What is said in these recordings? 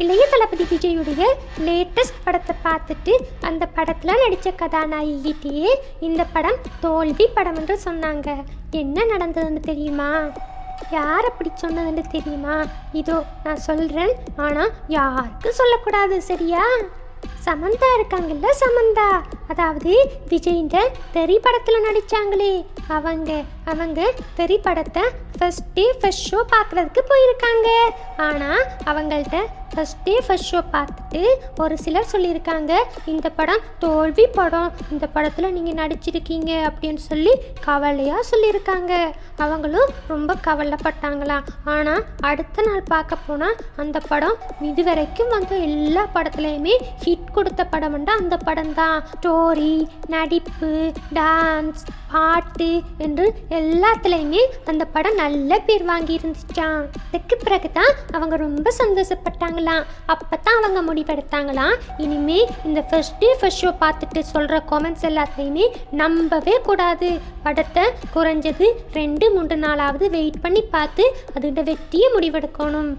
இளைய தளபதி விஜயுடைய லேட்டஸ்ட் படத்தை பார்த்துட்டு அந்த படத்தில் நடித்த கதாநாயகிட்டே இந்த படம் தோல்வி படம் என்று சொன்னாங்க. என்ன நடந்ததுன்னு தெரியுமா? யார் அப்படி சொன்னதுன்னு தெரியுமா? இதோ நான் சொல்கிறேன் ஆனால் யாருக்கும் சொல்லக்கூடாது சரியா? சமந்தா இருக்காங்கல்ல சமந்தா. அதாவது விஜய்ன்ற தெரி படத்தில் நடித்தாங்களே அவங்க அவங்க தெரி படத்தை ஃபஸ்ட் டே ஃபஸ்ட் ஷோ பார்க்குறதுக்கு போயிருக்காங்க. ஆனால் அவங்கள்ட்ட ஃபஸ்ட் டே ஃபஸ்ட் ஷோ பார்த்துட்டு ஒரு சிலர் சொல்லியிருக்காங்க இந்த படம் தோல்வி படம். இந்த படத்தில் நீங்கள் நடிச்சிருக்கீங்க. அப்படின்னு சொல்லி கவலையாக சொல்லியிருக்காங்க. அவங்களும் ரொம்ப கவலைப்பட்டாங்களாம் ஆனால் அடுத்த நாள் பார்க்க போனால் அந்த படம் இதுவரைக்கும் வந்த எல்லா படத்துலையுமே ஹிட் கொடுத்த படம்னா அந்த படம் தான் ஸ்டோரி நடிப்பு டான்ஸ் பாட்டு என்று எல்லாத்துலேயுமே அந்த படம் நல்ல பேர் வாங்கியிருந்துச்சான் அதுக்கு பிறகு தான் அவங்க ரொம்ப சந்தோஷப்பட்டாங்களாம். அப்போ தான் அவங்க முடிவெடுத்தாங்களாம் இனிமேல் இந்த ஃபர்ஸ்ட் டே ஃபர்ஸ்ட் ஷோ பார்த்துட்டு சொல்கிற காமெண்ட்ஸ் எல்லாத்தையுமே நம்பவே கூடாது. படத்தை குறைஞ்சது ரெண்டு மூன்று நாளாவது வெயிட் பண்ணி பார்த்து அதோட வெற்றியை முடிவெடுக்கணும்.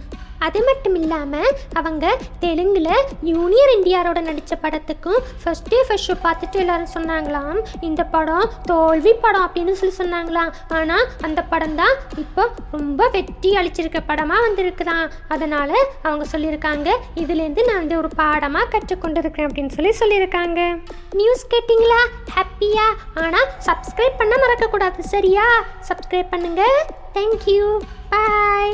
அது மட்டும் இல்லாமல் அவங்க தெலுங்கில் யூனியர் என்டிஆரோட நடித்த படத்துக்கும் ஃபஸ்ட்டே ஃபர்ஸ்ட் ஷோ பார்த்துட்டு எல்லாரும் சொன்னாங்களாம் இந்த படம் தோல்வி படம் அப்படின்னு சொல்லி சொன்னாங்களாம். ஆனால் அந்த படம் தான் இப்போ ரொம்ப வெற்றி அளிச்சிருக்க படமாக வந்திருக்குதான். அதனால் அவங்க சொல்லியிருக்காங்க இதுலேருந்து நான் வந்து ஒரு பாடமாக கற்றுக்கொண்டு இருக்கிறேன் அப்படின்னு சொல்லி சொல்லியிருக்காங்க. நியூஸ் கேட்டிங்களா? ஹாப்பியா ஆனால் சப்ஸ்கிரைப் பண்ண மறக்கக்கூடாது சரியா? சப்ஸ்கிரைப் பண்ணுங்கள் தேங்க்யூ பாய்